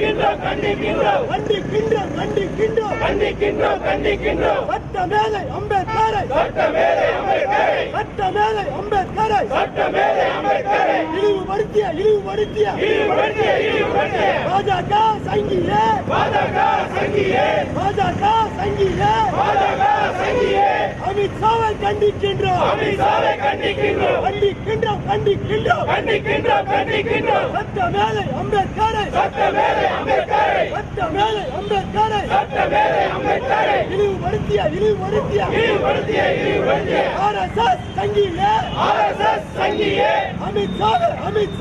கண்டிக்கின்றோம் கண்டிக்கின்றோம் கண்டிக்கின்றோம் கண்டிக்கின்றோம் கண்டிக்கின்றோம் கண்டிக்கின்றோம் சட்ட மேதை அம்பேத்கரை சட்ட மேதை அம்பேத்கரை. சட்ட மேதை அம்பேத்கரை. சட்ட மேதை அம்பேத்கரை. இழிவுபடுத்திய இழிவுபடுத்திய. இழிவுபடுத்திய இழிவுபடுத்திய. பாஜக சங்கியே. பாஜக சங்கியே. பாஜக சங்கியே. பாஜக சங்கியே. அமித்ஷாவை கண்டிக்கின்றோம். அமித்ஷாவை கண்டிக்கின்றோம். கண்டிக்கின்றோம் கண்டிக்கின்றோம். கண்டிக்கின்றோம் கண்டிக்கின்றோம். சட்ட மேதை அம்பேத்கரை. வேலை அம்பேத்கரை. இழிவுபடுத்திய இழிவுபடுத்திய. இழிவுபடுத்திய இழிவுபடுத்திய. ஆர்எஸ்எஸ் சங்கியே ஆர்எஸ்எஸ் சங்கியே அமித் சாவே அமித்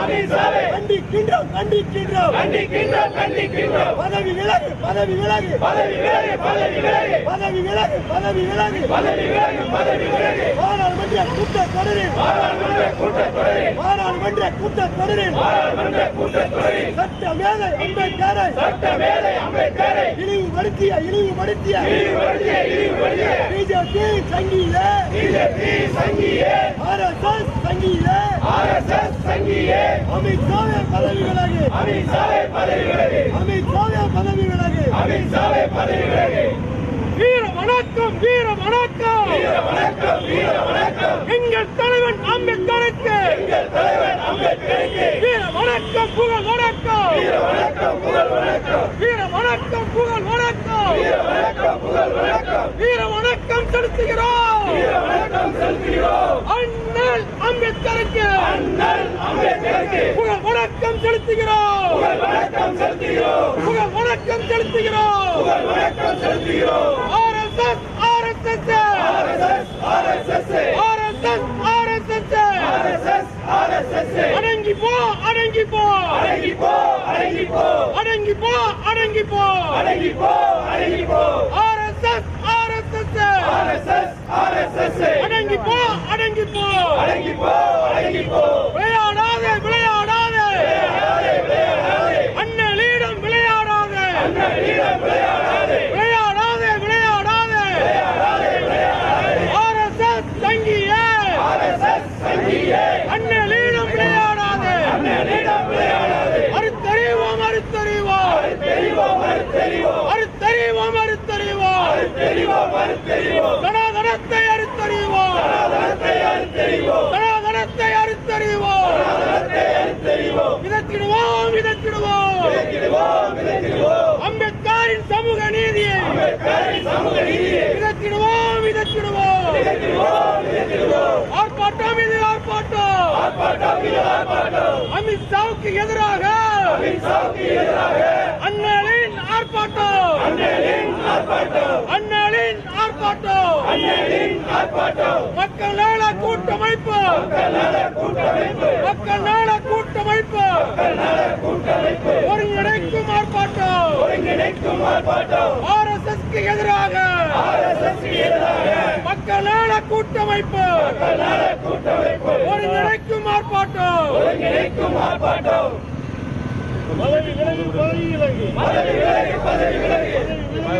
அமித் சாவே கண்டிக்கின்றோம் கண்டிக்கின்றோம். கண்டிக்கின்றோம் கண்டிக்கின்றோம். பதவி விலகு பதவி விலகு. பதவி விலகு பதவி விலகு. பதவி விலகு பதவி விலகு. பதவி விலகு பதவி விலகு. பாராளுமன்ற கூட்டத்தொடரில். பாராளுமன்ற கூட்டத்தொடரில். பாராளுமன்ற கூட்டத்தொடரில். பாராளுமன்ற கூட்டத்தொடரில். சட்ட மேதை அம்பேத்கரை. சட்ட மேதை அம்பேத்கரை. இழிவுபடுத்திய இழிவுபடுத்திய. இழிவுபடுத்திய இழிவுபடுத்திய. பிஜேபி சங்கியே பிஜேபி சங்கியே ஆர்எஸ்எஸ் சங்கியே ஆர்எஸ்எஸ் சங்கியே அமித்ஷாவே பதவி விலகு அமித்ஷாவே பதவி விலகு அமித்ஷாவே பதவி விலகு அமித்ஷாவே பதவி விலகு வீர வணக்கம் வீர வணக்கம். வீர வணக்கம் வீர வணக்கம். எங்கள் தலைவன் அம்பேத்கருக்கு. எங்கள் தலைவன் அம்பேத்கருக்கு. வீர வணக்கம் புகழ் வணக்கம். வீர வணக்கம் புகழ் வணக்கம். வீர வணக்கம் புகழ் வணக்கம். வீர வணக்கம் புகழ் வணக்கம். வீர வணக்கம் செலுத்துகிறோம். வீர வணக்கம் செலுத்துகிறோம். அண்ணல் அம்பேத்கருக்கு. வணக்கம் செலுத்துகிறோம் வணக்கம் செலுத்துகிறோம் புகழ் வணக்கம் செலுத்துகிறோம் புகழ் வணக்கம் செலுத்துகிறோம் RSS RSS RSS RSS RSS RSS RSS RSS அடங்கி போ அடங்கி போ அடங்கி போ அடங்கி போ அடங்கி போ அடங்கி போ அடங்கி போ அடங்கி போ ஆர்எஸ்எஸ் ஆர்எஸ்எஸ் ஆர்எஸ்எஸ் ஆர்எஸ்எஸ் அடங்கி போ அடங்கி போ அடங்கி போ அடங்கி போ விளையாடாதே விளையாடாதே விளையாடாதே விளையாடாதே அண்ணலிடம் விளையாடாதே அண்ணன் விளையாடாதே விளையாடாதே விளையாடாதே விளையாடாதே விளையாடாதே ஆர்எஸ்எஸ் சங்கியே ஆர்எஸ்எஸ் சங்கியே அண்ணலிடம் விளையாடாதே. அண்ணனிடம் விளையாடாதே. அறுத்தறிவோம் அறுத்தறிவோம் தெரிவோம் தெரிவோம் அறுத்தறிவோம் அறுத்தறிவோம் தெரிவோம் தெரிவோம் சனாதனத்தை அறுத்தறிவோம் அதத்தை தெரிவோம் சனாதனத்தை அறுத்தறிவோம் அதத்தை தெரிவோம் விதத்திடுவோம் விதத்திடுவோம். விதைத்திடுவோம் விதைத்திடுவோம். அம்பேத்கரின் சமூக நீதியை அம்பேத்கரின் சமூக நீதியை விதத்திடுவோம் விதத்திடுவோம். விதைத்திடுவோம் விதைத்திடுவோம். ஆர்ப்பாட்டம் இது ஆர்ப்பாட்டம் ஆர்ப்பாட்டம் இது ஆர்ப்பாட்டம். அமித்ஷாவுக்கு எதிராக. அண்ணலின் ஆர்ப்பாட்டம். ஆர்ப்பாட்டம். மக்கள் நல கூட்டமைப்பு. மக்கள் நல ஆர்ப்பாட்டம். ஒருங்கிணைக்கும் ஆர்ப்பாட்டம். ஆர் எதிராக. மக்கள் நல கூட்டமைப்பு. கூட்டமைப்பு. ஒருங்கிணைக்கும் ஆர்ப்பாட்டம். பதவி விலகு பதவி விலகு பதவி விலகு பதவி விலகு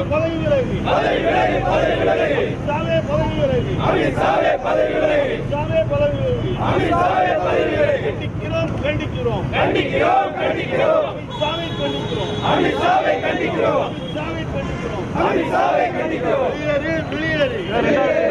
பதவி விலகு பதவி விலகு பதவி விலகு சாவே பதவி விலகு அமித்ஷாவே பதவி விலகு சாவே பதவி விலகு அமித்ஷாவே பதவி விலகு கண்டிக்கிறோம். கண்டிக்கிறோம் கண்டிக்கிறோம் கண்டிக்கிறோம் சாவை கண்டிக்கிறோம் அமித்ஷாவை கண்டிக்கிறோம் சாவை கண்டிக்கிறோம். வெளியேறு வெளியேறு. வெளியேறு.